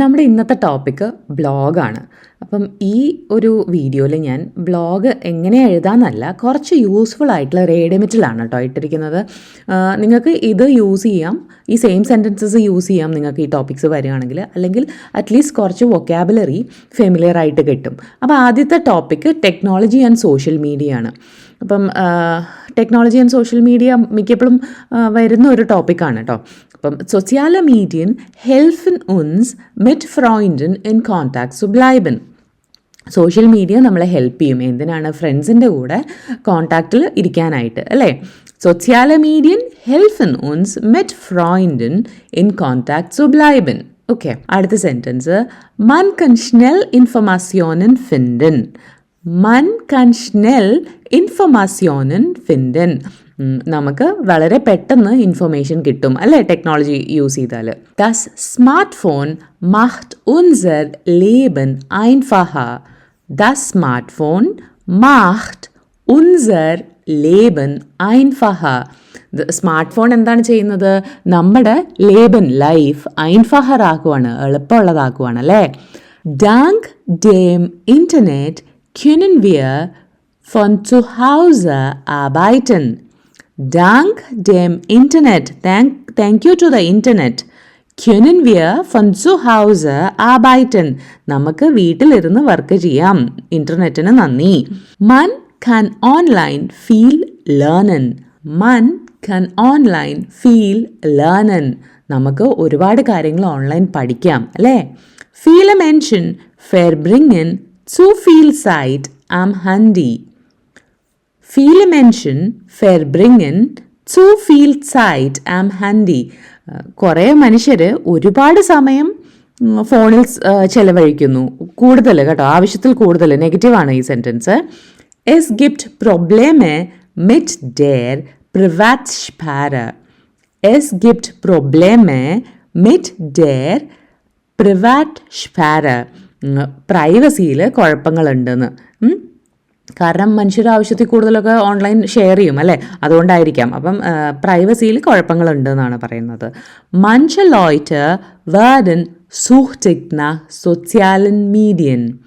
നമ്മുടെ ഇന്നത്തെ ടോപ്പിക്ക് ബ്ലോഗാണ് അപ്പം ഈ ഒരു വീഡിയോയിൽ ഞാൻ ബ്ലോഗ് എങ്ങനെ എഴുതാമെന്നല്ല കുറച്ച് യൂസ്ഫുൾ ആയിട്ടുള്ള റേഡിമെറ്റിലാണ് കേട്ടോ ഇട്ടിരിക്കുന്നത്. നിങ്ങൾക്ക് ഇത് യൂസ് ചെയ്യാം ഈ സെയിം സെന്റൻസസ് യൂസ് ചെയ്യാം നിങ്ങൾക്ക് ഈ ടോപ്പിക്സ് വരികയാണെങ്കിൽ അല്ലെങ്കിൽ അറ്റ്ലീസ്റ്റ് കുറച്ച് വൊക്കാബുലറി ഫെമിലിയർ ആയിട്ട് കിട്ടും. അപ്പോൾ ആദ്യത്തെ topic technology and social media ആണ്. അപ്പം ടെക്നോളജി ആൻഡ് സോഷ്യൽ മീഡിയ മിക്കപ്പോഴും വരുന്ന ഒരു ടോപ്പിക്കാണ് കേട്ടോ അപ്പം സോസിയാല മീഡിയൻ ഹെൽഫ് ഇൻ ഉൻസ് മെറ്റ് ഫ്രോയിൻഡിൻ ഇൻ കോൺടാക്ട് സുബ്ലൈബൻ സോഷ്യൽ മീഡിയ നമ്മളെ ഹെൽപ്പ് ചെയ്യും. എന്തിനാണ് ഫ്രണ്ട്സിന്റെ കൂടെ കോൺടാക്റ്റിൽ ഇരിക്കാനായിട്ട് അല്ലേ? സോസിയാല മീഡിയൻ ഹെൽഫ് ഇൻ ഉൻസ് മെറ്റ് ഫ്രോയിൻഡിൻ ഇൻ കോൺടാക്ട് സുബ്ലൈബൻ ഓക്കെ അടുത്ത സെന്റൻസ് മൻ കൺഷ്നൽ ഇൻഫർമാസിയോൻ ഇൻ ഫിൻഡൻ Man kann schnell Informationen finden. നമുക്ക് വളരെ പെട്ടെന്ന് ഇൻഫർമേഷൻ കിട്ടും അല്ലേ ടെക്നോളജി യൂസ് ചെയ്താൽ ദസ് സ്മാർട്ട് ഫോൺ മഹ്റ്റ് ഉൻസർ ലേബൻ ഐൻഫഹ einfacher. സ്മാർട്ട് ഫോൺ മാഹ്റ്റ് ഉൻസർ ലേബൻ ഐൻഫഹ സ്മാർട്ട് ഫോൺ എന്താണ് ചെയ്യുന്നത് നമ്മുടെ ലേബൻ ലൈഫ് ഐൻഫഹർ ആക്കുവാണ് എളുപ്പമുള്ളതാക്കുവാണ് അല്ലേ ഡാങ്ക് ഡേം ഇന്റർനെറ്റ് können wir von zu Hause arbeiten. Dank dem Internet, thank, thank you to the Internet, können wir von zu Hause arbeiten. നമുക്ക് വീട്ടിലിരുന്ന് വർക്ക് ചെയ്യാം ഇന്റർനെറ്റിന് നന്ദി മൻ kann online viel lernen. Man kann online viel lernen. നമുക്ക് ഒരുപാട് കാര്യങ്ങൾ online പഠിക്കാം അല്ലേ Viele Menschen verbringen zu viel Zeit am Handy. Viele Menschen verbringen zu viel Zeit am Handy. കുറേ മനുഷ്യർ ഒരുപാട് സമയം ഫോണിൽ ചെലവഴിക്കുന്നു. കൂടുതൽ കേട്ടോ ആവശ്യത്തിൽ കൂടുതൽ നെഗറ്റീവാണ് ഈ സെന്റൻസ് എസ് ഗിഫ്റ്റ് പ്രോബ്ലേമെ മിറ്റ് ഡെയർ പ്രിവാറ്റ് പ്രിവാറ്റ്സ്പാര എസ് ഗിഫ്റ്റ് പ്രോബ്ലേമെ മിറ്റ് ഡെയർ പ്രിവാറ്റ് ഷ്പാര പ്രൈവസിയിൽ കുഴപ്പങ്ങളുണ്ടെന്ന്. കാരണം മനുഷ്യർ ആവശ്യത്തിൽ കൂടുതലൊക്കെ ഓൺലൈൻ ഷെയർ ചെയ്യും അല്ലേ? അതുകൊണ്ടായിരിക്കാം. അപ്പം പ്രൈവസിയിൽ കുഴപ്പങ്ങളുണ്ട് എന്നാണ് പറയുന്നത്. മനുഷ്യ ലോയിറ്റ് വേർഡൻ സുഹ്ചിഗ്ന സോസ്യാലൻ മീഡിയൻ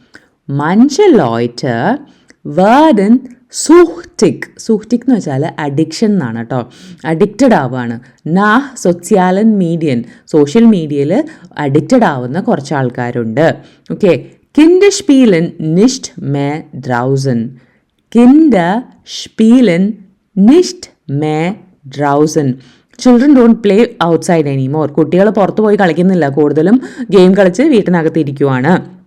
മനുഷ്യ ലോയിറ്റ് വേർഡൻ സൂഹ്റ്റിക് സൂഹ്റ്റിക് എന്ന് വെച്ചാൽ അഡിക്ഷൻ എന്നാണ് കേട്ടോ. അഡിക്റ്റഡ് ആവുകയാണ്. നാ സോഷ്യലൻ മീഡിയൻ സോഷ്യൽ മീഡിയയിൽ അഡിക്റ്റഡ് ആവുന്ന കുറച്ച് ആൾക്കാരുണ്ട്. ഓക്കെ കിൻഡ് spielen nicht മേ ഡ്രൗസൻ കിൻഡ spielen nicht മേ ഡ്രൗസൻ children don't play outside anymore കുട്ടികൾ പുറത്തു പോയി കളിക്കുന്നില്ല. കൂടുതലും ഗെയിം കളിച്ച് വീട്ടിനകത്ത് ഇരിക്കുവാണ്.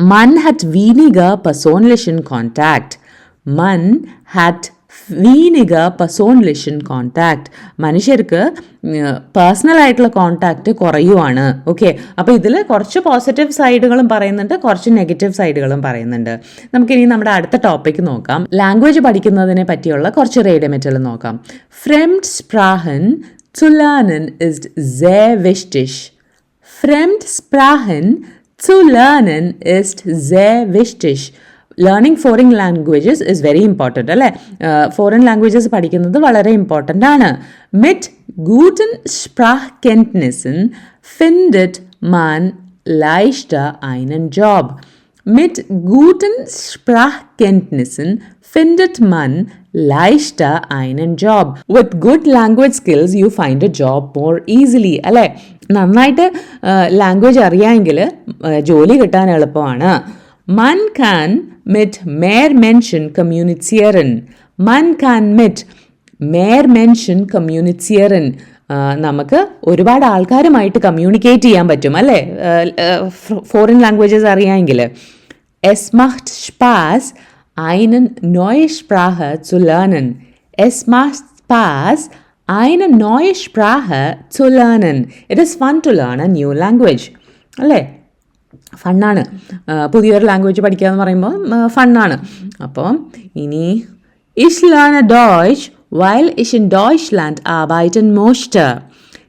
ഹറ്റ് hat പെർസോണലിഷൻ persönlichen Man hat weniger persönlichen Kontakt. മനുഷ്യർക്ക് പേഴ്സണൽ ആയിട്ടുള്ള കുറയുവാണ് ഓക്കെ അപ്പോൾ ഇതിൽ കുറച്ച് പോസിറ്റീവ് സൈഡുകളും പറയുന്നുണ്ട് കുറച്ച് നെഗറ്റീവ് സൈഡുകളും പറയുന്നുണ്ട് നമുക്കിനി നമ്മുടെ അടുത്ത ടോപ്പിക്ക് നോക്കാം ലാംഗ്വേജ് പഠിക്കുന്നതിനെ പറ്റിയുള്ള കുറച്ച് റേഡിയമെറ്റുകൾ നോക്കാം ഫ്രെംഡ് സ്പ്രാഹൻ ചുലാനൻ lernen സേ sehr wichtig. സ്പ്രാഹൻ ചുലാനൻ lernen സേ wichtig. Learning foreign languages is very important അല്ലേ ഫോറിൻ ലാംഗ്വേജസ് പഠിക്കുന്നത് വളരെ ഇമ്പോർട്ടന്റ് ആണ് മിറ്റ് ഗൂട്ടൻ സ്പ്രാഹ് കെന്റ്നിസൻ ഫിൻഡറ്റ് മാൻ ലൈഷ്ട einen ജോബ് Mit guten Sprachkenntnissen findet man leichter einen Job. With good language skills, you find a job more easily. അല്ലേ നന്നായിട്ട് ലാംഗ്വേജ് അറിയാമെങ്കിൽ ജോലി കിട്ടാൻ എളുപ്പമാണ് മൻ kann mit mehr Menschen kommunizieren. Man kann mit mehr Menschen kommunizieren. നമുക്ക് ഒരുപാട് ആൾക്കാരുമായിട്ട് കമ്മ്യൂണിക്കേറ്റ് ചെയ്യാൻ പറ്റും അല്ലേ ഫോറിൻ ലാംഗ്വേജസ് അറിയാമെങ്കിൽ എസ് macht സ്പാസ് ഐനൻ neue Sprache zu ലേണൻ എസ് macht സ്പാസ് ഐനൻ neue Sprache zu ലേണൻ it is fun to learn a new language അല്ലേ ഫണ്ണാണ് പുതിയൊരു ലാംഗ്വേജ് പഠിക്കുക എന്ന് പറയുമ്പോൾ ഫണ്ണാണ് അപ്പോൾ ഇനി Ich lerne Deutsch weil ich in Deutschland arbeiten möchte.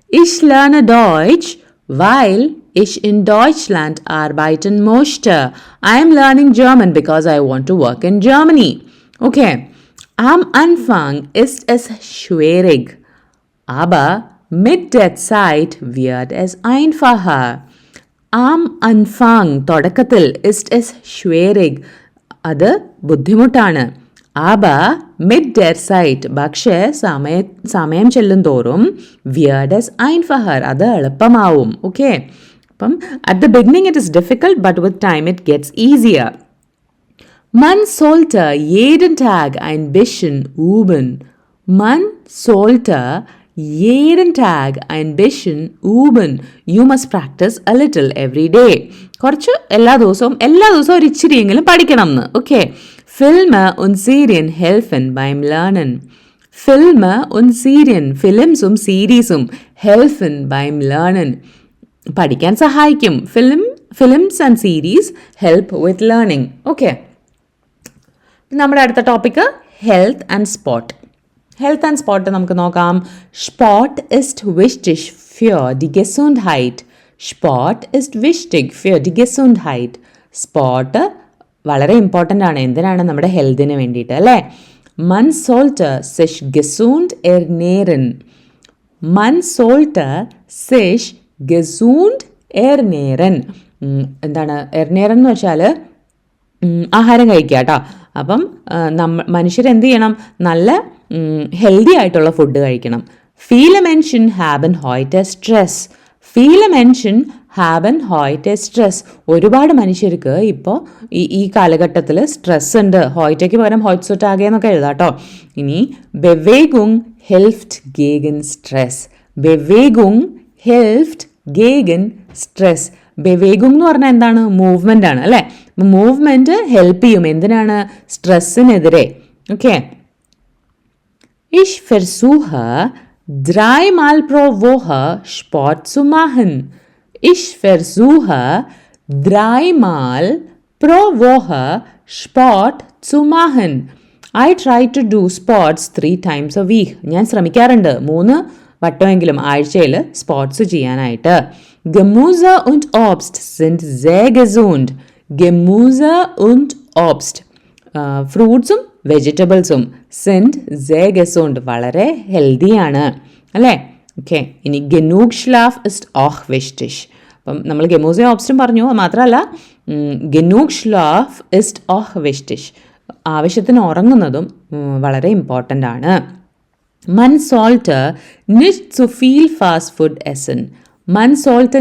Ich lerne Deutsch, weil ich in Deutschland arbeiten möchte. I am learning German because I want to work in Germany. Okay. Am Anfang ist es schwierig, aber mit der Zeit wird es einfacher. Am Anfang തുടക്കത്തിൽ ist es schwierig അത് ബുദ്ധിമുട്ടാണ്. ആബ മിഡ് ഡെർ സൈറ്റ്. പക്ഷേ സമയ സമയം ചെല്ലും തോറും വിയർഡസ് ഐൻഫഹർ അത് എളുപ്പമാവും. ഓക്കെ? അപ്പം at the beginning it is difficult but with time it gets easier Man sollte jeden Tag ein bisschen üben. Man sollte jeden Tag ein bisschen üben. You must practice a little every day. കുറച്ച് എല്ലാ ദിവസവും എല്ലാ ദിവസവും ഒരു ഇച്ചിരിയെങ്കിലും പഠിക്കണം എന്ന്. Okay ഫിൽമ് ഉൻ സീരിയൻ ഹെൽഫൻ ബൈം ലേണൻ ഫിൽമ് ഉൻ സീരിയൻ ഫിലിംസും സീരീസും ഹെൽഫൻ ബൈം ലേണൻ പഠിക്കാൻ സഹായിക്കും. Film films and series help with learning okay നമ്മുടെ അടുത്ത topic health and sport health and sport നമുക്ക് നോക്കാം. സ്പോട്ട് ഇസ്റ്റ് വിഷ്ടിഷ് ഫ്യൂർ ഡി ഗെസൂണ്ട് ഹൈറ്റ് സ്പോട്ട് ഇസ്റ്റ് വിഷ്ടിക് ഫ്യൂർ ഡി ഗെസൂണ്ട് ഹൈറ്റ് സ്പോട്ട് വളരെ ഇമ്പോർട്ടന്റ് ആണ്. എന്തിനാണ്? നമ്മുടെ ഹെൽത്തിന് വേണ്ടിയിട്ട് അല്ലേ? മൻ സോൾട്ട് സിഷ് ഗെസൂണ്ട് എർ നേരൻ മൻ സോൾട്ട് സിഷ് ഗസൂണ്ട് എർനേരൻ എന്താണ്? എർനേരൻ എന്ന് വെച്ചാൽ ആഹാരം കഴിക്കുക കേട്ടോ. അപ്പം നമ്മ മനുഷ്യരെന്ത് ചെയ്യണം? നല്ല ഹെൽത്തി ആയിട്ടുള്ള ഫുഡ് കഴിക്കണം. ഫീൽ എ മെൻഷൻ ഹാബൻ ഹോയിറ്റ് സ്ട്രെസ് ഫീൽ എ മെൻഷൻ ഹാബൻ ഹോയിറ്റ് സ്ട്രെസ് ഒരുപാട് മനുഷ്യർക്ക് ഇപ്പോൾ ഈ ഈ കാലഘട്ടത്തിൽ സ്ട്രെസ് ഉണ്ട്. ഹോയിറ്റയ്ക്ക് പകരം ഹോയ്റ്റ്സൊട്ട് ആകെ എന്നൊക്കെ എഴുതാം കേട്ടോ. ഇനി ബെവേഗുങ് ഹെൽഫ്റ്റ് ഗേഗൻ സ്ട്രെസ് ബെവേഗുങ് ഹെൽഫ്റ്റ് ഗേഗൻ സ്ട്രെസ് ബെവേഗും എന്ന് പറഞ്ഞാൽ എന്താണ്? മൂവ്മെന്റ് ആണ് അല്ലെ? മൂവ്മെന്റ് ഹെൽപ്പ് ചെയ്യും. എന്തിനാണ്? സ്ട്രെസ്സിനെതിരെ ഓക്കെ ഇഷ്ഫെർസൂഹ ദ്രായ് മാൽപ്രോവോഹ സ്പോർട്സുമാഹൻ ഇഷ്ഫെർസൂഹ ദ്രായ് മാൽ പ്രോവോഹ സ്പോട്ട് സുമാഹൻ I try to do sports three times a week ഞാൻ ശ്രമിക്കാറുണ്ട്. മൂന്ന് വട്ടമെങ്കിലും ആഴ്ചയിൽ സ്പോർട്സ് ചെയ്യാനായിട്ട്. ഗമൂസ und Obst sind sehr gesund. Gemüse und Obst. ഫ്രൂട്ട്സും വെജിറ്റബിൾസും സെന്റ് സേ gesund. വളരെ ഹെൽത്തിയാണ് അല്ലേ ഓക്കെ ഇനി genug ഷ്ലാഫ് ഇസ്റ്റ് ഓഹ് വെഷ്ടിഷ് അപ്പം നമ്മൾ ഗമൂസയും ഓപ്സ്റ്റും പറഞ്ഞു മാത്രമല്ല ഗനൂക് ഷ്ലാഫ് ഇസ്റ്റ് ഓഹ് വെഷ്ടിഷ് ആവശ്യത്തിന് ഉറങ്ങുന്നതും വളരെ ഇമ്പോർട്ടന്റ് ആണ് Man sollte nicht zu viel Fast Food essen. Man sollte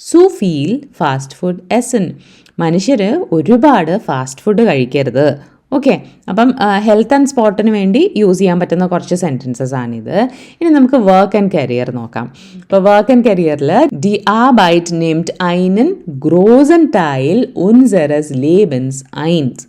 സൂഫിയിൽ ഫാസ്റ്റ് ഫുഡ് എസൻ മനുഷ്യർ ഒരുപാട് ഫാസ്റ്റ് ഫുഡ് കഴിക്കരുത്. ഓക്കെ അപ്പം ഹെൽത്ത് ആൻഡ് സ്പോർട്ടിന് വേണ്ടി യൂസ് ചെയ്യാൻ പറ്റുന്ന കുറച്ച് സെന്റൻസസ് ആണിത്. ഇനി നമുക്ക് വർക്ക് ആൻഡ് കരിയർ നോക്കാം. ഇപ്പോൾ വർക്ക് ആൻഡ് കരിയറിൽ ഡി ആ ബൈറ്റ് നെയ്മഡ് ഐനൻ ഗ്രോസൻ ടൈൽ ഉൻസെറസ് ലേബൻസ് ഐൻസ്.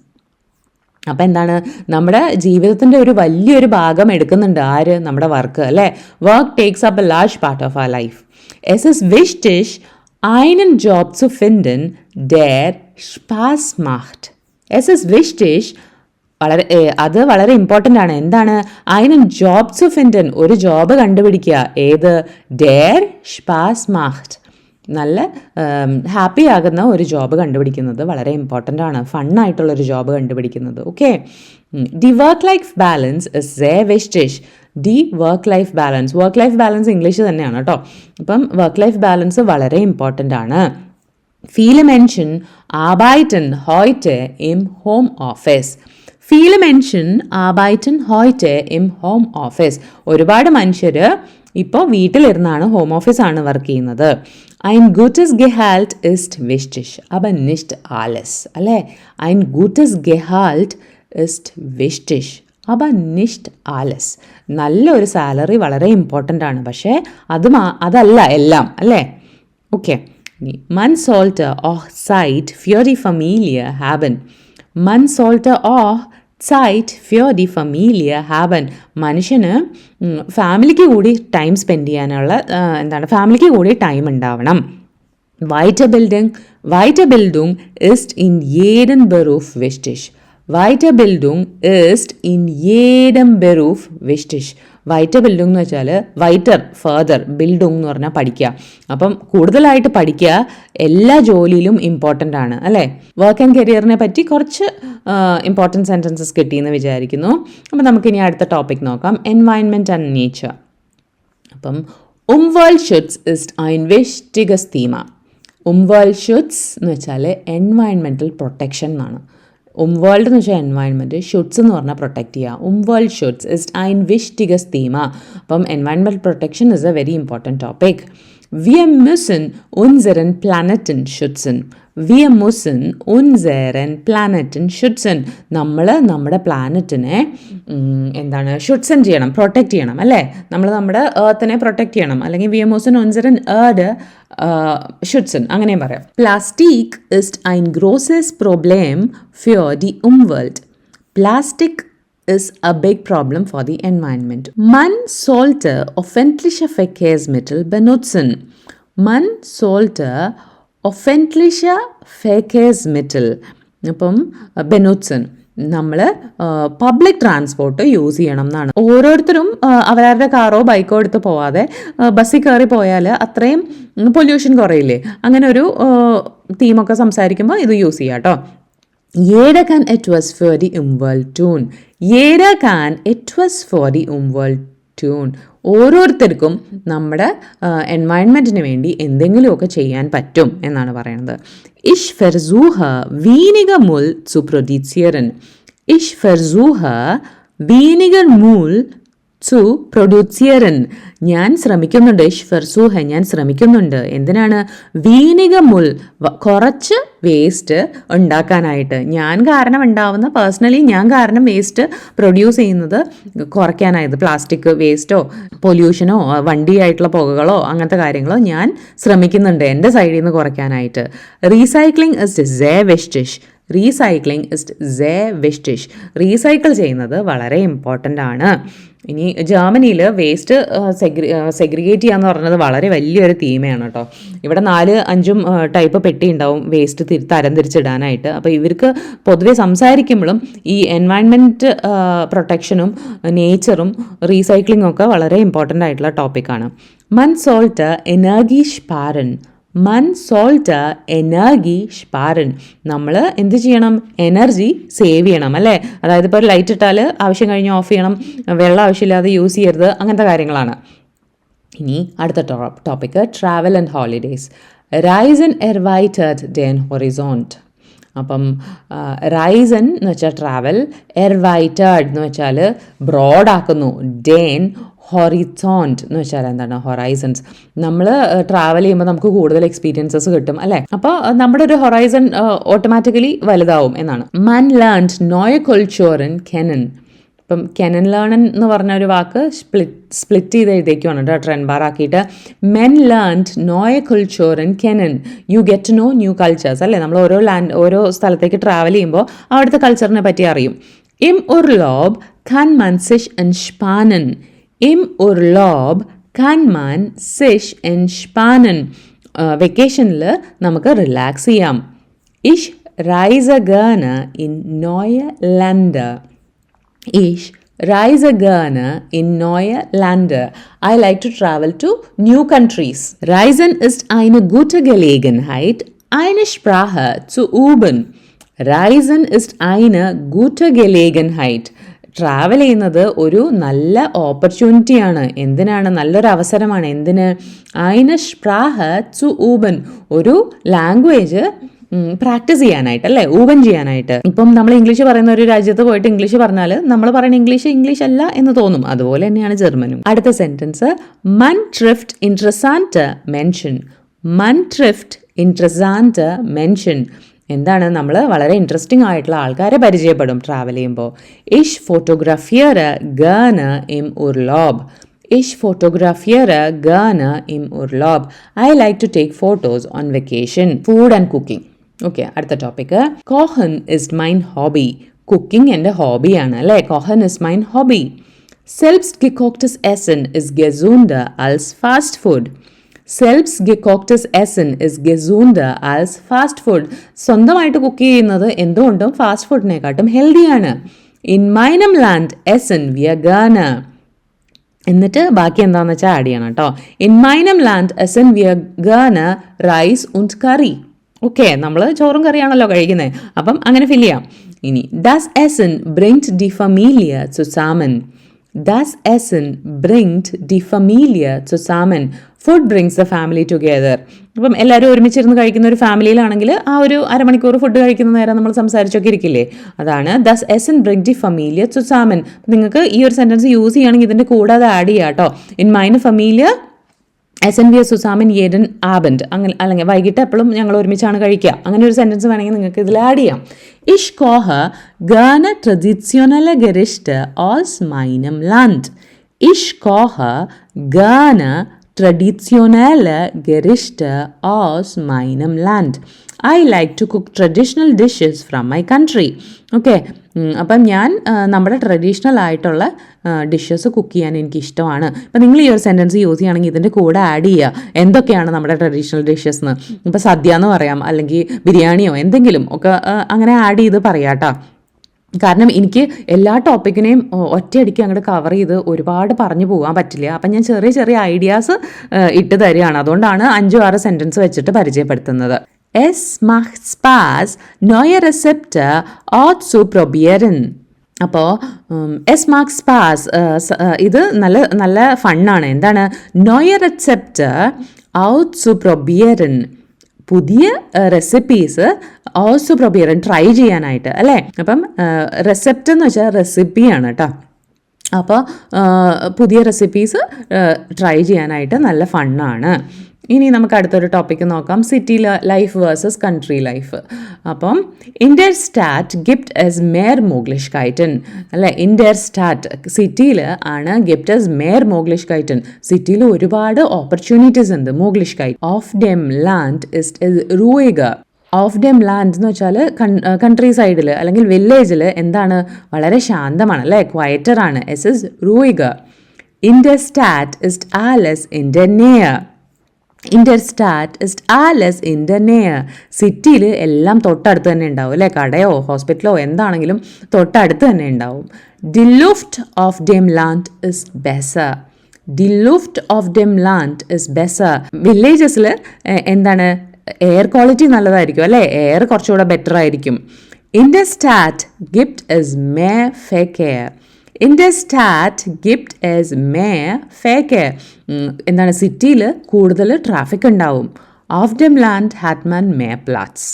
അപ്പോൾ എന്താണ്? നമ്മുടെ ജീവിതത്തിന്റെ ഒരു വലിയൊരു ഭാഗം എടുക്കുന്നുണ്ട് ആര്? നമ്മുടെ വർക്ക് അല്ലേ? Work takes up a large part of our life S ist wichtig, einen Job zu finden, der Spaß macht. Es ist wichtig, വളരെ അത് വളരെ ഇമ്പോർട്ടന്റ് ആണ്. എന്താണ്? einen ജോബ് ടു ഫിൻഡൻ ഒരു ജോബ് കണ്ടുപിടിക്കുക. ഏത്? ഡെയർ ഷ്പാസ് മാഹ്റ്റ് നല്ല ഹാപ്പി ആകുന്ന ഒരു ജോബ് കണ്ടുപിടിക്കുന്നത് വളരെ ഇമ്പോർട്ടന്റ് ആണ്. ഫണ്ണായിട്ടുള്ള ഒരു ജോബ് കണ്ടുപിടിക്കുന്നത്. ഓക്കെ ഡി വർക്ക് ലൈഫ് ബാലൻസ് ഇസ് എ വെസ്റ്റേജ് ഡി വർക്ക് life balance. Work life balance English തന്നെയാണ് കേട്ടോ. അപ്പം വർക്ക് ലൈഫ് ബാലൻസ് വളരെ ഇമ്പോർട്ടന്റ് ആണ്. ഫീൽ മെൻഷൻ ആബായിട്ടൻ ഹോയിറ്റ് ഇം ഹോം ഓഫീസ് ഫീൽ മെൻഷൻ ആബായിട്ടൻ ഹോയ്റ്റ് ഇം ഹോം ഓഫീസ് ഒരുപാട് മനുഷ്യർ ഇപ്പോൾ വീട്ടിലിരുന്നാണ് ഹോം ഓഫീസാണ് വർക്ക് ചെയ്യുന്നത്. Ein gutes Gehalt ist wichtig, aber nicht alles. അല്ലേ? Ein gutes Gehalt ഇസ്റ്റ് wichtig, aber nicht alles. നല്ലൊരു സാലറി വളരെ ഇമ്പോർട്ടന്റ് ആണ് പക്ഷേ അത് അതല്ല എല്ലാം അല്ലേ okay Man sollte auch Zeit für die Familie haben. Man sollte auch Zeit für die Familie haben. മനുഷ്യന് ഫാമിലിക്ക് കൂടി ടൈം സ്പെൻഡ് ചെയ്യാനുള്ള എന്താണ് ഫാമിലിക്ക് കൂടി ടൈം ഉണ്ടാവണം Weiterbildung, Weiterbildung ist in jedem Beruf wichtig. Weiterbildung ist ഇൻ jedem ബെറൂഫ് wichtig. വൈറ്റ ബിൽഡിംഗ് എന്ന് വെച്ചാൽ വൈറ്റർ ഫർദർ ബിൽഡിംഗ് എന്ന് പറഞ്ഞാൽ പഠിക്കുക. അപ്പം കൂടുതലായിട്ട് പഠിക്കുക എല്ലാ ജോലിയിലും ഇമ്പോർട്ടന്റ് ആണ് അല്ലേ? വർക്ക് ആൻഡ് കരിയറിനെ പറ്റി കുറച്ച് ഇമ്പോർട്ടന്റ് സെന്റൻസസ് കിട്ടിയെന്ന് വിചാരിക്കുന്നു. അപ്പം നമുക്കിനി അടുത്ത ടോപ്പിക് നോക്കാം. എൻവയൺമെന്റ് ആൻഡ് നേച്ചർ അപ്പം ഉംവേൾഡ് ഇസ്റ്റ് ഐൻ വിഷ്ടിഗസ് തീമ ഉംവേൾഡ് എന്ന് വെച്ചാൽ എൻവയൺമെന്റൽ പ്രൊട്ടക്ഷൻ എന്നാണ്. ഉംവേൾഡ് എന്ന് വെച്ചാൽ എൻവയൺമെന്റ് ഷുഡ്സ് എന്ന് പറഞ്ഞാൽ പ്രൊട്ടക്റ്റ് ചെയ്യുക ഉംവേൾഡ് ഷുഡ്സ് ഇസ് ഐൻ വിഷ്ടിഗസ് തീമ അപ്പം എൻവയൺമെന്റൽ protection is a very important topic Wir müssen unseren Planeten schützen. Wir müssen unseren Planeten schützen. നമ്മൾ നമ്മുടെ പ്ലാനറ്റിനെ എന്താണ് ഷുഡ്സൻ ചെയ്യണം പ്രൊട്ടക്റ്റ് ചെയ്യണം അല്ലേ നമ്മൾ നമ്മുടെ ഏർത്തിനെ പ്രൊട്ടക്റ്റ് ചെയ്യണം അല്ലെങ്കിൽ വി മുസൻ ഉൻസരൻ ഏർഡ് ഷുഡ്സൻ അങ്ങനെയും പറയാം പ്ലാസ്റ്റിക് ഇസ്റ്റ് ഐൻ ഗ്രോസസ് പ്രോബ്ലം ഫ്യോർ ദി ഉംവേൾഡ് plastic is a big problem for the environment. Man sollte offentliche Verkehrsmittel benutzen. Man sollte ഒഫന്റ്ലിഷ ഫേക്കേഴ്സ് അപ്പം ബെനുത്സൺ നമ്മൾ പബ്ലിക് ട്രാൻസ്പോർട്ട് യൂസ് ചെയ്യണം എന്നാണ്. ഓരോരുത്തരും അവരവരുടെ കാറോ ബൈക്കോ എടുത്ത് പോവാതെ ബസ്സിൽ കയറി പോയാൽ അത്രയും പൊല്യൂഷൻ കുറയില്ലേ? അങ്ങനെ ഒരു തീമൊക്കെ സംസാരിക്കുമ്പോൾ ഇത് യൂസ് ചെയ്യാം കേട്ടോ ഏഡ കാൻ എറ്റ് വാസ് ഫോർ ദി ഉം für ടൂൺ Umwelt കാൻ എറ്റ് വാസ് ഫോർ ദി ഉം Umwelt tun. ഓരോരുത്തർക്കും നമ്മുടെ എൻവയൺമെന്റിന് വേണ്ടി എന്തെങ്കിലുമൊക്കെ ചെയ്യാൻ പറ്റും എന്നാണ് പറയുന്നത് ഇഷ് ഫെർസൂഹ വീനിക മുൽ zu ഇഷ് ഫെർസൂഹ versuche മൂൽ സു പ്രൊഡ്യൂസിയറൻ ഞാൻ ശ്രമിക്കുന്നുണ്ട് ഫെർസൂഹ ഞാൻ ശ്രമിക്കുന്നുണ്ട്. എന്തിനാണ്? വീനിക മുൽ കുറച്ച് വേസ്റ്റ് ഉണ്ടാക്കാനായിട്ട്. ഞാൻ കാരണം ഉണ്ടാവുന്ന പേഴ്സണലി ഞാൻ കാരണം വേസ്റ്റ് പ്രൊഡ്യൂസ് ചെയ്യുന്നത് കുറയ്ക്കാനായത്. പ്ലാസ്റ്റിക് വേസ്റ്റോ പൊല്യൂഷനോ വണ്ടിയായിട്ടുള്ള പുകകളോ അങ്ങനത്തെ കാര്യങ്ങളോ ഞാൻ ശ്രമിക്കുന്നുണ്ട് എന്റെ സൈഡിൽ നിന്ന് കുറയ്ക്കാനായിട്ട്. റീസൈക്ലിംഗ് ഇസ് വെസ്റ്റിഷ് റീസൈക്ലിംഗ് ഇസ് സേ വെസ്റ്റിഷ് റീസൈക്കിൾ ചെയ്യുന്നത് വളരെ ഇമ്പോർട്ടന്റ് ആണ്. ഇനി ജർമ്മനിയിൽ വേസ്റ്റ് സെഗ്രി സെഗ്രിഗേറ്റ് ചെയ്യാന്ന് പറഞ്ഞത് വളരെ വലിയൊരു തീമയാണ് കേട്ടോ ഇവിടെ നാല് അഞ്ചും ടൈപ്പ് പെട്ടി ഉണ്ടാവും വേസ്റ്റ് തിരി തരം തിരിച്ചിടാനായിട്ട് അപ്പോൾ ഇവർക്ക് പൊതുവെ സംസാരിക്കുമ്പോഴും ഈ എൻവയൺമെന്റ് പ്രൊട്ടക്ഷനും നേച്ചറും റീസൈക്ലിങ്ങും ഒക്കെ വളരെ ഇമ്പോർട്ടന്റ് ആയിട്ടുള്ള ടോപ്പിക്കാണ് മൻ സോൾട്ട് എനർഗീഷ് പാരൻ മൻ സോൾട്ട് എനർജി സ്പാരൻ. നമ്മൾ എന്ത് ചെയ്യണം? എനർജി സേവ് ചെയ്യണം അല്ലേ? അതായത് ഇപ്പോൾ ലൈറ്റ് ഇട്ടാൽ ആവശ്യം കഴിഞ്ഞ് ഓഫ് ചെയ്യണം വെള്ളം ആവശ്യമില്ലാതെ യൂസ് ചെയ്യരുത് അങ്ങനത്തെ കാര്യങ്ങളാണ്. ഇനി അടുത്ത ടോപ്പിക്ക് ട്രാവൽ ആൻഡ് ഹോളിഡേയ്സ് റൈസൻ എർവൈറ്റഡ് ഡേൻ ഹൊറിസോണ്ട് അപ്പം റൈസൻ എന്ന് വെച്ചാൽ ട്രാവൽ എർവൈറ്റഡ് എന്ന് വെച്ചാൽ ബ്രോഡാക്കുന്നു ഡേൻ ഹൊറിസോണ്ട് എന്ന് വെച്ചാൽ എന്താണ്? ഹൊറൈസൺസ്. നമ്മൾ ട്രാവൽ ചെയ്യുമ്പോൾ നമുക്ക് കൂടുതൽ എക്സ്പീരിയൻസസ് കിട്ടും അല്ലേ? അപ്പോൾ നമ്മുടെ ഒരു ഹൊറൈസൺ ഓട്ടോമാറ്റിക്കലി വലുതാവും എന്നാണ്. മൻ ലേൺഡ് നോയ കൊൾച്ചോറൻ കെനൻ ഇപ്പം കെനൻ ലേണൻ എന്ന് പറഞ്ഞ ഒരു വാക്ക് സ്പ്ലിറ്റ് സ്പ്ലിറ്റ് ചെയ്ത് എഴുതിയേക്കുവാണ് കേട്ടോ ട്രെൻ ബാർ ആക്കിയിട്ട്. മെൻ ലേൺഡ് നോയ കൾച്ചർ canon you get know new cultures അല്ലേ? നമ്മൾ ഓരോ ലാൻഡ് ഓരോ സ്ഥലത്തേക്ക് ട്രാവൽ ചെയ്യുമ്പോൾ അവിടുത്തെ കൾച്ചറിനെ പറ്റി അറിയും. ഇം ഉർ ലോബ് ഖാൻ മൻസിഷ് അൻ ഷ്പാനൻ Im Urlaub kann man sich entspannen. വെക്കേഷനിൽ നമുക്ക് റിലാക്സ് ചെയ്യാം ഇഷ് റൈസ് ഗേണ് ഇൻ നോയ ലാൻഡ് ഇഷ് റൈസ് ഗേണ് ഇൻ നോയ land I like to travel to new countries Ryzen is to eine gute Gelegenheit, eine Sprache zu üben. Reisen ist eine gute Gelegenheit. Travel ചെയ്യുന്നത് ഒരു നല്ല ഓപ്പർച്യൂണിറ്റിയാണ് എന്തിനാണ്? നല്ലൊരു അവസരമാണ്. എന്തിന്? അയിന പ്രാഹ ചു ഊബൻ ഒരു ലാംഗ്വേജ് പ്രാക്ടീസ് ചെയ്യാനായിട്ട് അല്ലേ? ഊബൻ ചെയ്യാനായിട്ട്. ഇപ്പം നമ്മൾ ഇംഗ്ലീഷ് പറയുന്ന ഒരു രാജ്യത്ത് പോയിട്ട് ഇംഗ്ലീഷ് പറഞ്ഞാൽ നമ്മൾ പറയുന്ന ഇംഗ്ലീഷ് ഇംഗ്ലീഷ് അല്ല എന്ന് തോന്നും. അതുപോലെ തന്നെയാണ് ജർമ്മനും. അടുത്ത സെന്റൻസ് മൻ ട്രിഫ്റ്റ് ഇൻട്രസാന്റ് മെൻഷൻ. മൻ ട്രിഫ്റ്റ് ഇൻട്രസാന്റ് മെൻഷൻ. എന്താണ്? നമ്മൾ വളരെ ഇൻട്രസ്റ്റിംഗ് ആയിട്ടുള്ള ആൾക്കാരെ പരിചയപ്പെടും. ട്രാവൽ ചെയ്യുമ്പോൾ ഇഷ് ഫോട്ടോഗ്രാഫിയർ ഗാന ഇം ഉർലോബ് ഇഷ് ഫോട്ടോഗ്രാഫിയർ ഗാന ഇം ഉർലോബ് I like to take photos on vacation food and cooking okay അടുത്ത ടോപ്പിക് കോഹൻ ഇസ് മൈൻ ഹോബി കുക്കിംഗ് എന്റെ ഹോബിയാണ് അല്ലേ? കോഹൻ ഇസ് മൈൻ ഹോബി സെൽഫ്സ് ഗിക്കോക്ടസ് എസൻ ഇസ് ഗസൂണ്ട് അൽസ് ഫാസ്റ്റ് ഫുഡ് സെൽബ്സ് ഗെക്കോക്ടസ് എസൻ ഇസ് ഗെസൂണ്ട ആൽസ് ഫാസ്റ്റ് ഫുഡ് സ്വന്തമായിട്ട് കുക്ക് ചെയ്യുന്നത് എന്തുകൊണ്ടും ഫാസ്റ്റ് ഫുഡിനെക്കാട്ടും ഹെൽത്തിയാണ് ഇൻ മൈനം ലാൻഡ് എസൻ വ്യഗാന എന്നിട്ട് ബാക്കി എന്താണെന്ന് വെച്ചാൽ ആഡ് ചെയ്യണം കേട്ടോ ഇൻ മൈനം ലാൻഡ് എസൻ വ്യഗാന റൈസ് ഉണ്ട് കറി ഓക്കെ നമ്മൾ ചോറും കറിയാണല്ലോ കഴിക്കുന്നത് അപ്പം അങ്ങനെ ഫില്ല് ചെയ്യാം. ഇനി ഡസ് എസൻ ബ്രിങ്ഡ് ഡി ഫമീലിയ സുസാമൻ ഡസ് എസൻ ബ്രിങ്ഡ് ഡി ഫമീലിയ സുസാമൻ food brings the family together അപ്പം എല്ലാവരും ഒരുമിച്ചിരുന്ന് കഴിക്കുന്ന ഒരു ഫാമിലിയിലാണെങ്കിൽ ആ ഒരു അരമണിക്കൂർ ഫുഡ് കഴിക്കുന്ന നേരം നമ്മൾ സംസാരിച്ചൊക്കെ ഇരിക്കില്ലേ? അതാണ് ദസ് എസ് എൻ ബ്രിങ് ഡി ഫമീലിയ സുസാമൻ നിങ്ങൾക്ക് ഈ ഒരു സെന്റൻസ് യൂസ് ചെയ്യുകയാണെങ്കിൽ ഇതിന്റെ കൂടെ അത് ആഡ് ചെയ്യാം കേട്ടോ ഇൻ മൈൻ ഫമീലിയ എസ് എൻ വി എസ് സുസാമൻ ഏഡൻ ആബൻഡ് അങ്ങനെ അല്ലെങ്കിൽ വൈകിട്ട് എപ്പോഴും ഞങ്ങൾ ഒരുമിച്ചാണ് കഴിക്കുക. അങ്ങനെ ഒരു സെന്റൻസ് വേണമെങ്കിൽ നിങ്ങൾക്ക് ഇതിൽ ആഡ് ചെയ്യാം. ഇഷ് കോഹ ഗാന ട്രഡിസ്യോണല ഗരിഷ്ഠ ഓസ് മൈനം ലാൻഡ് ഇഷ് കോഹ ഗാന ട്രഡിസ്യോണല Gerichte aus meinem Land. I like to cook traditional dishes from my country okay അപ്പം ഞാൻ നമ്മുടെ ട്രഡീഷണൽ ആയിട്ടുള്ള ഡിഷസ് കുക്ക് ചെയ്യാൻ എനിക്ക് ഇഷ്ടമാണ് അപ്പം നിങ്ങൾ ഈ ഒരു സെന്റൻസ് യൂസ് ചെയ്യുകയാണെങ്കിൽ ഇതിന്റെ കൂടെ ആഡ് ചെയ്യുക. എന്തൊക്കെയാണ് നമ്മുടെ ട്രഡീഷണൽ ഡിഷസ് എന്ന് ഇപ്പം സദ്യ എന്ന് പറയാം അല്ലെങ്കിൽ ബിരിയാണിയോ എന്തെങ്കിലും ഒക്കെ അങ്ങനെ ആഡ് ചെയ്ത് പറയാം കേട്ടോ കാരണം എനിക്ക് എല്ലാ ടോപ്പിക്കിനെയും ഒറ്റയടിക്ക് അങ്ങോട്ട് കവർ ചെയ്ത് ഒരുപാട് പറഞ്ഞു പോകാൻ പറ്റില്ല. അപ്പം ഞാൻ ചെറിയ ചെറിയ ഐഡിയാസ് ഇട്ട് തരികയാണ്. അതുകൊണ്ടാണ് അഞ്ചു ആറ് സെന്റൻസ് വെച്ചിട്ട് പരിചയപ്പെടുത്തുന്നത്. എസ് മഹ്സ് പാസ് നോയ റെസെപ്റ്റ് ഓട്ട് സു പ്രൊബിയറൻ അപ്പോൾ എസ് മാർക്സ് പാസ് ഇത് നല്ല നല്ല ഫണ്ണാണ് എന്താണ്? നോയ റെസെപ്റ്റ് ഔട്ട് സു പ്രൊബിയറൻ പുതിയ റെസിപ്പീസ് ഓൾസോ പ്രൊബിയർ ട്രൈ ചെയ്യാനായിട്ട് അല്ലേ? അപ്പം റെസെപ്റ്റ് എന്ന് വെച്ചാൽ റെസിപ്പിയാണ് കേട്ടോ അപ്പോൾ പുതിയ റെസിപ്പീസ് ട്രൈ ചെയ്യാനായിട്ട് നല്ല ഫണ്ണാണ് ഇനി നമുക്ക് അടുത്തൊരു ടോപ്പിക്ക് നോക്കാം. City life versus country life അപ്പം ഇൻഡർ സ്റ്റാറ്റ് ഗിഫ്റ്റ് എസ് മേർ മോഗ്ലിഷ് കൈറ്റൻ അല്ലെ? ഇൻഡർ സ്റ്റാറ്റ് സിറ്റിയിൽ ആണ് ഗിഫ്റ്റ് എസ് മേർ മോഗ്ലിഷ് കൈറ്റൻ സിറ്റിയിൽ ഒരുപാട് ഓപ്പർച്യൂണിറ്റീസ് ഉണ്ട് മോഗ്ലിഷ് കൈറ്റ് ഓഫ് ഡെം ലാൻഡ് ഇസ് റൂയിക ഓഫ് ഡെം ലാൻഡ് എന്ന് വെച്ചാൽ കൺട്രി സൈഡിൽ അല്ലെങ്കിൽ വില്ലേജിൽ എന്താണ്? വളരെ ശാന്തമാണ് അല്ലേ? ക്വയറ്റർ ആണ്. എസ് ഇസ് റൂയിക ഇൻഡർ സ്റ്റാറ്റ് ഇസ് ആലസ് ഇൻഡർ നെയർ ഇന്റർസ്റ്റാറ്റ് ഇസ്റ്റ് ആലസ് ഇന്റർനെയർ സിറ്റിയിൽ എല്ലാം തൊട്ടടുത്ത് തന്നെ ഉണ്ടാവും അല്ലേ? കടയോ ഹോസ്പിറ്റലോ എന്താണെങ്കിലും തൊട്ടടുത്ത് തന്നെ ഉണ്ടാവും. ദി ലുഫ്റ്റ് ഓഫ് ഡെം ലാൻഡ് ഇസ് ബെസർ ദി ലുഫ്റ്റ് ഓഫ് ഡെം ലാൻഡ് ഇസ് ബെസർ വില്ലേജസിൽ എന്താണ് എയർ ക്വാളിറ്റി നല്ലതായിരിക്കും അല്ലേ? എയർ കുറച്ചുകൂടെ ബെറ്റർ ആയിരിക്കും. ഇൻഡസ്റ്റാറ്റ് ഗിഫ്റ്റ് ഇസ് മേ ഫേ കെയർ ഇൻഡസ്റ്റാറ്റ് ഗിഫ്റ്റ് ഏസ് മേ ഫേക്ക് എന്താണ് സിറ്റിയിൽ കൂടുതൽ ട്രാഫിക് ഉണ്ടാവും. ഓഫ് ഡെം ലാൻഡ് ഹാറ്റ്മാൻ മേ പ്ലാറ്റ്സ്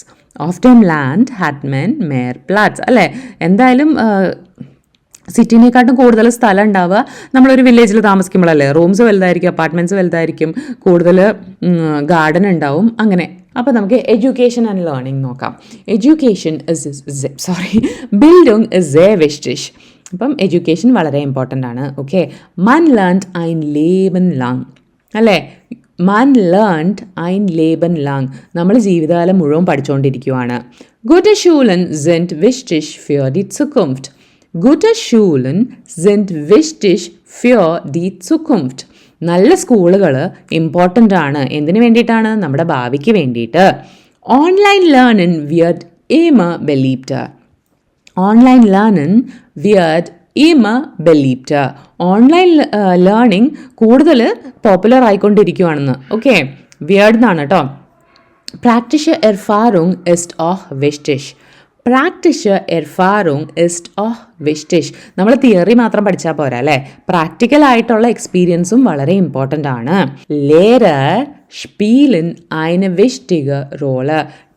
ഓഫ് ഡെം ലാൻഡ് ഹാറ്റ്മാൻ മേർ പ്ലാറ്റ്സ് അല്ലേ? എന്തായാലും സിറ്റിനെക്കാട്ടും കൂടുതൽ സ്ഥലം ഉണ്ടാവുക. നമ്മളൊരു വില്ലേജിൽ താമസിക്കുമ്പോഴല്ലേ റൂംസ് വലുതായിരിക്കും അപ്പാർട്ട്മെന്റ്സ് വലുതായിരിക്കും കൂടുതൽ ഗാർഡൻ ഉണ്ടാവും. അങ്ങനെ. അപ്പോൾ നമുക്ക് എഡ്യൂക്കേഷൻ ആൻഡ് ലേണിംഗ് നോക്കാം. എഡ്യൂക്കേഷൻ ഇസ് സോറി ബിൽഡിംഗ് ഇസ് എ വെസ്റ്റിഷ് അപ്പം എഡ്യൂക്കേഷൻ വളരെ ഇമ്പോർട്ടന്റ് ആണ് ഓക്കെ മൻ ലേൺഡ് ഐൻ ലേബൻ ലാങ് അല്ലേ? മൻ ലേൺഡ് ഐൻ ലേബൻ ലാങ് നമ്മൾ ജീവിതകാലം മുഴുവൻ പഠിച്ചുകൊണ്ടിരിക്കുവാണ് ഗുഡ് ഷൂലൻ സെന്റ് വിഷ്ടിഷ് ഫ്യോർ ദി സുക്കുംഫ്റ്റ് ഗുഡ് ഷൂലൻ സെന്റ് വിഷ്ടിഷ് ഫ്യോർ ദി സുക്കുംഫ്റ്റ് നല്ല സ്കൂളുകൾ ഇമ്പോർട്ടന്റ് ആണ്. എന്തിനു വേണ്ടിയിട്ടാണ്? നമ്മുടെ ഭാവിക്ക് വേണ്ടിയിട്ട്. ഓൺലൈൻ ലേണിൻ എ ഏമ ബെലീപ്റ്റ് ഓൺലൈൻ ലേണിംഗ് വിയർഡ് ഇമ ബെലീപ്റ്റ ഓൺലൈൻ ലേണിംഗ് കൂടുതൽ പോപ്പുലർ ആയിക്കൊണ്ടിരിക്കുവാണെന്ന്. ഓക്കെ വിയർഡ് എന്നാണ് കേട്ടോ പ്രാക്ടിഷ് എർഫാറുങ് ഇസ്റ്റ് ഓഫ് വെസ്റ്റിഷ് പ്രാക്ടിഷ് എർഫാറുങ് ഇസ്റ്റ് ഓഫ് വെസ്റ്റിഷ് നമ്മൾ തിയറി മാത്രം പഠിച്ചാൽ പോരാ അല്ലേ? പ്രാക്ടിക്കൽ ആയിട്ടുള്ള എക്സ്പീരിയൻസും വളരെ ഇമ്പോർട്ടന്റ് ആണ്. ലേരർ സ്പീലിൻ eine wichtige റോൾ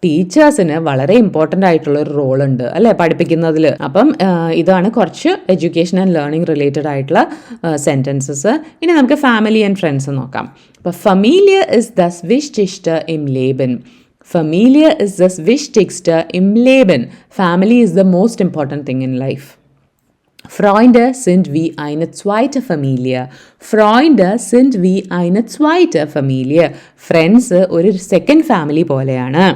ടീച്ചേഴ്സിന് വളരെ ഇമ്പോർട്ടന്റ് ആയിട്ടുള്ള ഒരു റോൾ ഉണ്ട് അല്ലേ പഠിപ്പിക്കുന്നതിൽ അപ്പം ഇതാണ് കുറച്ച് എഡ്യൂക്കേഷൻ ആൻഡ് ലേണിംഗ് റിലേറ്റഡ് ആയിട്ടുള്ള സെന്റൻസസ് ഇനി നമുക്ക് ഫാമിലി ആൻഡ് ഫ്രണ്ട്സ് നോക്കാം. അപ്പോൾ ഫമീലിയ ഇസ് ദസ് വിഷ്ടിഷ്ട ഇം ലേബൻ ഫമീലിയ ഇസ് ദസ് വിഷ്ടിക്സ്റ്റ ഇം ലേബൻ family is the most important thing in life Freunde sind wie eine zweite Familie. Freunde sind wie eine zweite Familie. Friends ഒരു സെക്കൻഡ് ഫാമിലി പോലെയാണ്.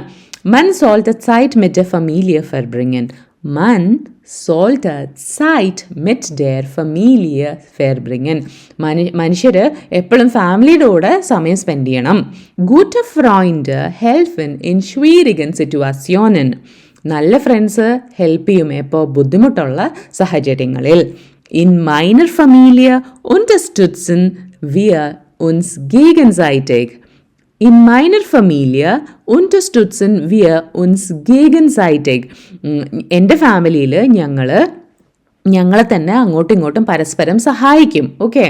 Man sollte Zeit mit der Familie verbringen. Man sollte Zeit mit der Familie verbringen. മനു മനുഷ്യർ എപ്പോഴും ഫാമിലിയുടെ കൂടെ സമയം spend ചെയ്യണം good ഫ്രോയിൻഡ് ഹെൽഫിൻ in ഷ്വീരിഗൻ സിറ്റുവാസ്യോനൻ നല്ല ഫ്രണ്ട്സ് ഹെൽപ്പ് ചെയ്യും എപ്പോൾ ബുദ്ധിമുട്ടുള്ള സാഹചര്യങ്ങളിൽ ഇൻ മൈനർ ഫമീലിയ unterstützen wir uns gegenseitig In meiner Familie unterstützen wir uns gegenseitig. എന്റെ ഫാമിലിയിൽ ഞങ്ങൾ ഞങ്ങളെ തന്നെ അങ്ങോട്ടും ഇങ്ങോട്ടും പരസ്പരം സഹായിക്കും okay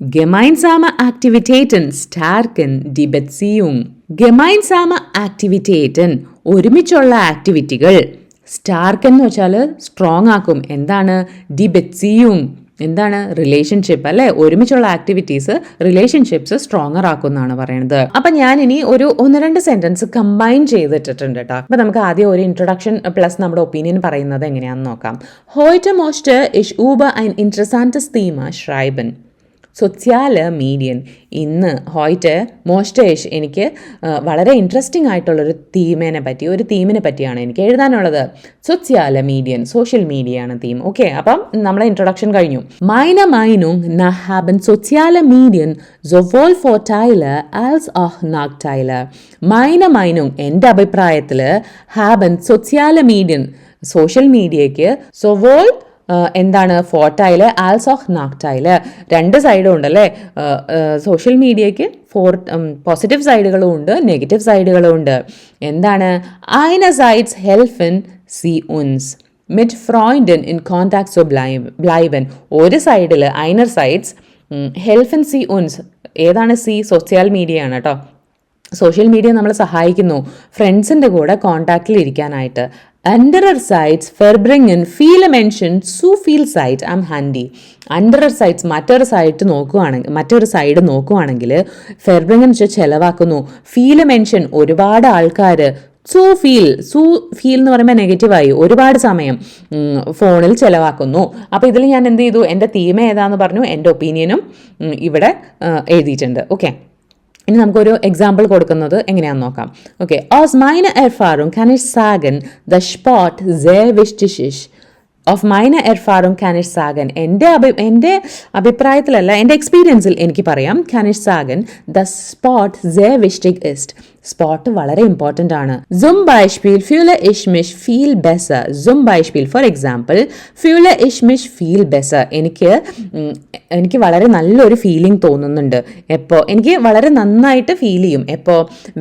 Gemeinsame Aktivitäten stärken die Beziehung. Gemeinsame Aktivitäten ഒരുമിച്ചുള്ള ആക്ടിവിറ്റികൾ സ്റ്റാർക്ക് എന്ന് വെച്ചാൽ സ്ട്രോങ് ആക്കും എന്താണ് ഡി എന്താണ്? റിലേഷൻഷിപ്പ് അല്ലെ? ഒരുമിച്ചുള്ള ആക്ടിവിറ്റീസ് റിലേഷൻഷിപ്സ് സ്ട്രോങ്ങർ ആക്കും എന്നാണ് പറയുന്നത് അപ്പൊ ഞാൻ ഇനി ഒരു ഒന്ന് രണ്ട് സെന്റൻസ് കമ്പൈൻ ചെയ്തിട്ടുണ്ട് കേട്ടോ അപ്പൊ നമുക്ക് ആദ്യം ഒരു ഇൻട്രൊഡക്ഷൻ പ്ലസ് നമ്മുടെ ഒപ്പീനിയൻ പറയുന്നത് എങ്ങനെയാണെന്ന് നോക്കാം. ഹോയ്റ്റ് മോസ്റ്റ് ഇഷ് ഊബ ഐൻ interessantes Thema schreiben. സൊച്യാൽ മീഡിയൻ ഇന്ന് ഹോയിറ്റ് മോസ്റ്റേഷ് എനിക്ക് വളരെ ഇൻട്രസ്റ്റിംഗ് ആയിട്ടുള്ളൊരു തീമിനെ പറ്റി ഒരു തീമിനെ പറ്റിയാണ് എനിക്ക് എഴുതാനുള്ളത്. സൊച്യാൽ മീഡിയൻ സോഷ്യൽ മീഡിയ ആണ് തീം ഓക്കെ അപ്പം നമ്മളെ ഇൻട്രൊഡക്ഷൻ കഴിഞ്ഞു. മൈന മൈനുങ് ന ഹാബൻ സൊച്യാൽ മീഡിയൻ സൊവോൾ ഫോർ ടൈലർ ആൽസ് ഓഹ് നാക്ടൈൽ മൈന മൈനുങ് എന്റെ അഭിപ്രായത്തിൽ ഹാബൻ സൊച്യാൽ മീഡിയൻ സോഷ്യൽ മീഡിയയ്ക്ക് സൊവോൾ എന്താണ് ഫോർട്ടൈൽ ആൽസ് ഓഫ് നാക്ടൈൽ രണ്ട് സൈഡും ഉണ്ടല്ലേ? സോഷ്യൽ മീഡിയയ്ക്ക് ഫോർ പോസിറ്റീവ് സൈഡുകളും ഉണ്ട് നെഗറ്റീവ് സൈഡുകളും ഉണ്ട്. എന്താണ്? ഐന സൈഡ്സ് ഇൻ സി ഉൻസ്. മിറ്റ് ഫ്രോയിൻഡൻ ഇൻ കോൺടാക്ട്സോ ബ്ലൈ ബ്ലൈബൻ ഒരു സൈഡിൽ ഐനർ സൈഡ്സ് ഹെൽഫ് ഇൻ സി ഉൻസ്. ഏതാണ് സി? സോഷ്യൽ മീഡിയ ആണ് കേട്ടോ. സോഷ്യൽ മീഡിയ നമ്മളെ സഹായിക്കുന്നു. ഫ്രണ്ട്സിന്റെ കൂടെ കോൺടാക്റ്റിൽ ഇരിക്കാനായിട്ട്. സൈറ്റ്സ് ഫെർബ്രിങ്ങൻ ഫീൽ എ മെൻഷൻ സു ഫീൽ സൈറ്റ് ഐം ഹാൻഡി അണ്ടറർ സൈറ്റ്സ് മറ്റൊരു സൈറ്റ് നോക്കുവാണെങ്കിൽ മറ്റൊരു സൈഡ് നോക്കുവാണെങ്കിൽ ഫെർബ്രിങ്ങൻ വെച്ച് ചിലവാക്കുന്നു. ഫീൽ മെൻഷൻ ഒരുപാട് ആൾക്കാർ സു ഫീൽ സു ഫീൽ എന്ന് പറയുമ്പോൾ നെഗറ്റീവായി ഒരുപാട് സമയം ഫോണിൽ ചിലവാക്കുന്നു. അപ്പോൾ ഇതിൽ ഞാൻ എന്ത് ചെയ്തു? എന്റെ തീം ഏതാന്ന് പറഞ്ഞു എന്റെ ഒപ്പീനിയനും ഇവിടെ എഴുതിയിട്ടുണ്ട്. ഓക്കെ ഇനി നമുക്കൊരു എക്സാമ്പിൾ കൊടുക്കുന്നത് എങ്ങനെയാണെന്ന് നോക്കാം. ഓക്കെ ഓസ് മൈന എർഫാറും കനിഷ് സാഗൻ ദ സ്പോട്ട് സേ വിഷ്ടിഷിഷ് ഓഫ് മൈന എർഫാറും കാനിഷ് സാഗൻ എന്റെ അഭി എന്റെ അഭിപ്രായത്തിലല്ല എന്റെ എക്സ്പീരിയൻസിൽ എനിക്ക് പറയാം. കാനിഷ് സാഗൻ ദ സ്പോട്ട് സേ വിഷ്ടിക് ഇസ്റ്റ് സ്പോട്ട് വളരെ ഇമ്പോർട്ടന്റ് ആണ്. സും ബൈഷ്പീൽ ഫ്യൂല ഇഷ്മിഷ് ഫീൽ ബെസ സും ബൈഷ്പീൽ ഫോർ എക്സാമ്പിൾ ഫ്യൂല ഇഷ്മിഷ് ഫീൽ ബെസ എനിക്ക് എനിക്ക് വളരെ നല്ലൊരു ഫീലിംഗ് തോന്നുന്നുണ്ട്. എപ്പോ എനിക്ക് വളരെ നന്നായിട്ട് ഫീൽ ചെയ്യും. എപ്പോ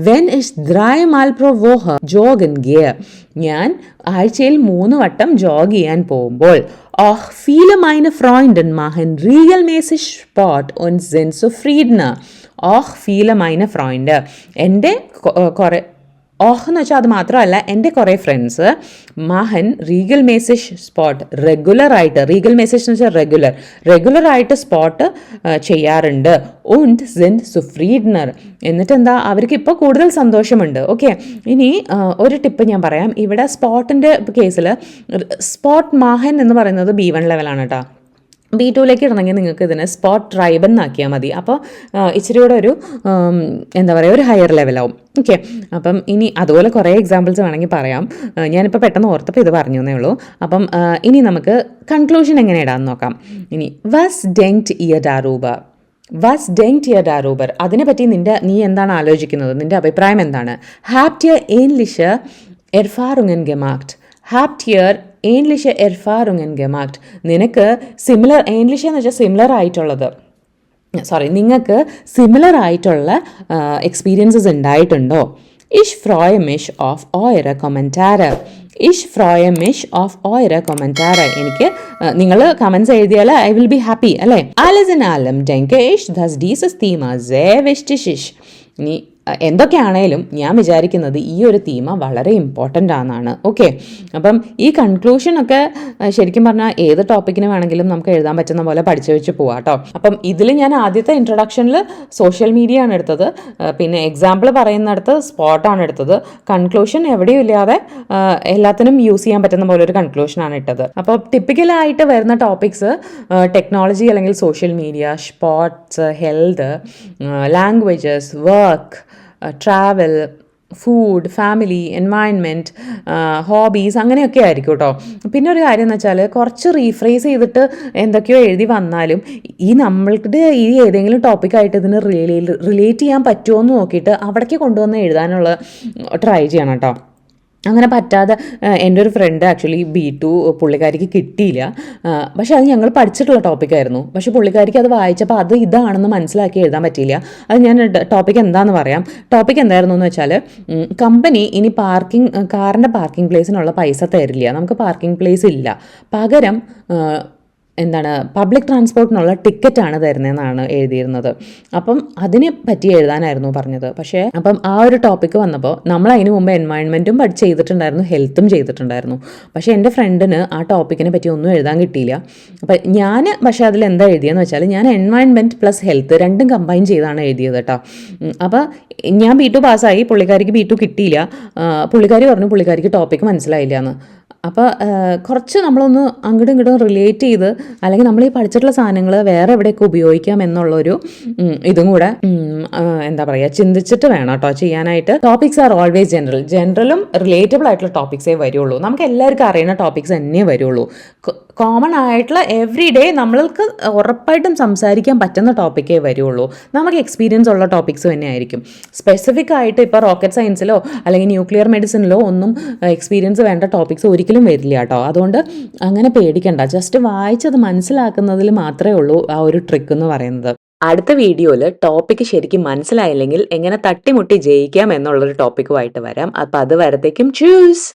വെൻ ഇഷ് ദ്രായ മാൽ പ്രോ വോഹ ജോഗൻ ഗിയർ ഞാൻ ആഴ്ചയിൽ മൂന്ന് വട്ടം ജോഗ് ചെയ്യാൻ പോകുമ്പോൾ ഓഹ് ഫീൽ മൈന ഫ്രോയിൻഡൻ മാഹൻ റീഗൽ മേസിഷ് സ്പോട്ട് ഓൺ സെൻസ് ഓഫ് ഫ്രീഡ്ന ഓഹ് ഫീല മൈന ഫ്രോയിൻഡ്. എന്റെ കുറേ ഓഹ് എന്ന് വെച്ചാൽ അത് മാത്രമല്ല എന്റെ കുറേ ഫ്രണ്ട്സ് മഹൻ റീഗൽ മെസ്സേജ് സ്പോട്ട് റെഗുലറായിട്ട് റീഗൽ മെസ്സേജ് എന്ന് വെച്ചാൽ റെഗുലർ റെഗുലറായിട്ട് സ്പോട്ട് ചെയ്യാറുണ്ട്. ഉണ്ട് സെൻ സുഫ്രീഡ്നർ. എന്നിട്ട് എന്താ അവർക്ക് ഇപ്പോൾ കൂടുതൽ സന്തോഷമുണ്ട്. ഓക്കെ ഇനി ഒരു ടിപ്പ് ഞാൻ പറയാം. ഇവിടെ സ്പോട്ടിന്റെ കേസിൽ സ്പോട്ട് മാഹൻ എന്ന് പറയുന്നത് ബി വൺ ലെവലാണ് കേട്ടോ. ബി ടുവിലേക്ക് ഇടണമെങ്കിൽ നിങ്ങൾക്ക് ഇതിനെ സ്പോട്ട് ട്രൈബ് എന്നാക്കിയാൽ മതി. അപ്പോൾ ഇച്ചിരി കൂടെ ഒരു എന്താ പറയുക ഒരു ഹയർ ലെവലാവും ഓക്കെ അപ്പം ഇനി അതുപോലെ കുറേ എക്സാമ്പിൾസ് വേണമെങ്കിൽ പറയാം. ഞാനിപ്പോൾ പെട്ടെന്ന് ഓർത്തപ്പോൾ ഇത് പറഞ്ഞു എന്നേ ഉള്ളൂ. അപ്പം ഇനി നമുക്ക് കൺക്ലൂഷൻ എങ്ങനെ ഇടാമെന്ന് നോക്കാം. ഇനി വസ് ഡെങ്റ്റ് ഇയർ ഡാറൂബ വസ് ഡെങ്റ്റ് ഇയർ ഡാറൂബർ അതിനെപ്പറ്റി നിന്റെ നീ എന്താണ് ആലോചിക്കുന്നത്? നിന്റെ അഭിപ്രായം എന്താണ്? ഹാപ്റ്റിയർ ഏൻലിഷ് എർഫാറുങ്ങൻ ഗെമാക്ട് ഹാപ്റ്റിയർ ഏൻലിഷ് എർഫാറുങ്ങൻ ഗമാക്ട് നിനക്ക് സിമിലർ ഏൻലിഷ് എന്ന് വെച്ചാൽ സിമിലർ ആയിട്ടുള്ളത്. സോറി നിങ്ങൾക്ക് സിമിലർ ആയിട്ടുള്ള എക്സ്പീരിയൻസസ് ഉണ്ടായിട്ടുണ്ടോ? ഇഷ് ഫ്രോയ മിഷ് ഓഫ് ഓയറ കൊമന്റാര ഇഷ് ഫ്രോയ മിഷ് ഓഫ് ഓയറ കൊമന്റാര എനിക്ക് നിങ്ങൾ കമൻസ് എഴുതിയാൽ ഐ വിൽ ബി ഹാപ്പി അല്ലേ? ആലസൻ ആലം ഡെങ്കേഷ് ഇഷ് ദസ് ഡീസസ് തീമ സേ വെസ്റ്റിഷിഷ് ഇനി എന്തൊക്കെയാണേലും ഞാൻ വിചാരിക്കുന്നത് ഈ ഒരു തീമ വളരെ ഇമ്പോർട്ടന്റ് ആണെന്നാണ്. ഓക്കെ അപ്പം ഈ കൺക്ലൂഷനൊക്കെ ശരിക്കും പറഞ്ഞാൽ ഏത് ടോപ്പിക്കിന് വേണമെങ്കിലും നമുക്ക് എഴുതാൻ പറ്റുന്ന പോലെ പഠിച്ചു വെച്ച് പോവാം കേട്ടോ അപ്പം ഇതിൽ ഞാൻ ആദ്യത്തെ ഇൻട്രൊഡക്ഷനിൽ സോഷ്യൽ മീഡിയ ആണ് എടുത്തത്. പിന്നെ എക്സാമ്പിൾ പറയുന്നിടത്ത് സ്പോട്ടാണ് എടുത്തത്. കൺക്ലൂഷൻ എവിടെയും ഇല്ലാതെ എല്ലാത്തിനും യൂസ് ചെയ്യാൻ പറ്റുന്ന പോലെ ഒരു കൺക്ലൂഷനാണ് ഇട്ടത്. അപ്പോൾ ടിപ്പിക്കലായിട്ട് വരുന്ന ടോപ്പിക്സ് ടെക്നോളജി അല്ലെങ്കിൽ social media sports health languages work travel food family environment hobbies അങ്ങനെയൊക്കെ ആയിരിക്കും കേട്ടോ പിന്നെ ഒരു കാര്യം എന്ന് വെച്ചാൽ കുറച്ച് റീഫ്രേസ് ചെയ്തിട്ട് എന്തൊക്കെയോ എഴുതി വന്നാലും ഈ നമ്മളുടെ ഈ ഏതെങ്കിലും ടോപ്പിക്കായിട്ട് ഇതിന് റിലേ റിലേറ്റ് ചെയ്യാൻ പറ്റുമോ എന്ന് നോക്കിയിട്ട് അവിടേക്ക് കൊണ്ടുവന്ന് എഴുതാനുള്ള ട്രൈ ചെയ്യണം കേട്ടോ അങ്ങനെ പറ്റാതെ എന്റെ ഒരു ഫ്രണ്ട് ആക്ച്വലി ബി ടു പുള്ളിക്കാരിക്ക് കിട്ടിയില്ല. പക്ഷെ അത് ഞങ്ങൾ പഠിച്ചിട്ടുള്ള ടോപ്പിക്കായിരുന്നു പക്ഷെ പുള്ളിക്കാരിക്ക് അത് വായിച്ചപ്പോൾ അത് ഇതാണെന്ന് മനസ്സിലാക്കി എഴുതാൻ പറ്റിയില്ല. അത് ഞാൻ ടോപ്പിക് എന്താണെന്ന് പറയാം. ടോപ്പിക് എന്തായിരുന്നു എന്ന് വെച്ചാൽ കമ്പനി ഇനി പാർക്കിംഗ് കാറിന്റെ പാർക്കിംഗ് പ്ലേസിനുള്ള പൈസ തരില്ല. നമുക്ക് പാർക്കിംഗ് പ്ലേസ് ഇല്ല. പകരം എന്താണ് പബ്ലിക് ട്രാൻസ്പോർട്ടിനുള്ള ടിക്കറ്റാണ് തരുന്നതെന്നാണ് എഴുതിയിരുന്നത്. അപ്പം അതിനെ പറ്റി എഴുതാനായിരുന്നു പറഞ്ഞത്. പക്ഷേ അപ്പം ആ ഒരു ടോപ്പിക്ക് വന്നപ്പോൾ നമ്മൾ അതിന് മുമ്പ് എൻവയൺമെന്റും പഠിച്ച് ചെയ്തിട്ടുണ്ടായിരുന്നു ഹെൽത്തും ചെയ്തിട്ടുണ്ടായിരുന്നു. പക്ഷേ എന്റെ ഫ്രണ്ടിന് ആ ടോപ്പിക്കിനെ പറ്റി ഒന്നും എഴുതാൻ കിട്ടിയില്ല. അപ്പം ഞാൻ പക്ഷേ അതിൽ എന്താ എഴുതിയെന്ന് വെച്ചാൽ ഞാൻ എൻവയൺമെന്റ് പ്ലസ് ഹെൽത്ത് രണ്ടും കമ്പൈൻ ചെയ്താണ് എഴുതിയത് കേട്ടോ. അപ്പം അപ്പോൾ ഞാൻ ബി ടു പാസ്സായി പുള്ളിക്കാരിക്ക് ബി ടു കിട്ടിയില്ല. പുള്ളിക്കാരി പറഞ്ഞു പുള്ളിക്കാരിക്ക് ടോപ്പിക്ക് മനസ്സിലായില്ല എന്ന് അപ്പോൾ കുറച്ച് നമ്മളൊന്ന് അങ്ങോട്ടും ഇങ്ങോട്ടും റിലേറ്റ് ചെയ്ത് അല്ലെങ്കിൽ നമ്മൾ ഈ പഠിച്ചിട്ടുള്ള സാധനങ്ങൾ വേറെ എവിടെയൊക്കെ ഉപയോഗിക്കാം എന്നുള്ളൊരു ഇതും കൂടെ എന്താ പറയുക ചിന്തിച്ചിട്ട് വേണം കേട്ടോ ചെയ്യാനായിട്ട്. ടോപ്പിക്സ് ആർ ഓൾവേസ് ജനറൽ ജനറലും റിലേറ്റബിൾ ആയിട്ടുള്ള ടോപ്പിക്സേ വരുള്ളൂ. നമുക്ക് എല്ലാവർക്കും അറിയുന്ന ടോപ്പിക്സ് തന്നെ വരുള്ളൂ. കോമൺ ആയിട്ടുള്ള എവറി ഡേ നമ്മൾക്ക് ഉറപ്പായിട്ടും സംസാരിക്കാൻ പറ്റുന്ന ടോപ്പിക്കേ വരുള്ളൂ. നമുക്ക് എക്സ്പീരിയൻസ് ഉള്ള ടോപ്പിക്സ് തന്നെ ആയിരിക്കും സ്പെസിഫിക് ആയിട്ട് ഇപ്പോൾ റോക്കറ്റ് സയൻസിലോ അല്ലെങ്കിൽ ന്യൂക്ലിയർ മെഡിസിനിലോ ഒന്നും എക്സ്പീരിയൻസ് വേണ്ട ടോപ്പിക്സ് ഒരിക്കലും വരില്ല കേട്ടോ. അതുകൊണ്ട് അങ്ങനെ പേടിക്കണ്ട. ജസ്റ്റ് വായിച്ചത് മനസ്സിലാക്കുന്നതിൽ മാത്രമേ ഉള്ളൂ ആ ഒരു ട്രിക്ക് എന്ന് പറയുന്നത്. അടുത്ത വീഡിയോയിൽ ടോപ്പിക്ക് ശരിക്കും മനസ്സിലായില്ലെങ്കിൽ എങ്ങനെ തട്ടിമുട്ടി ജയിക്കാം എന്നുള്ളൊരു ടോപ്പിക്കുമായിട്ട് വരാം. അപ്പം അത് വരത്തേക്കും ചൂസ്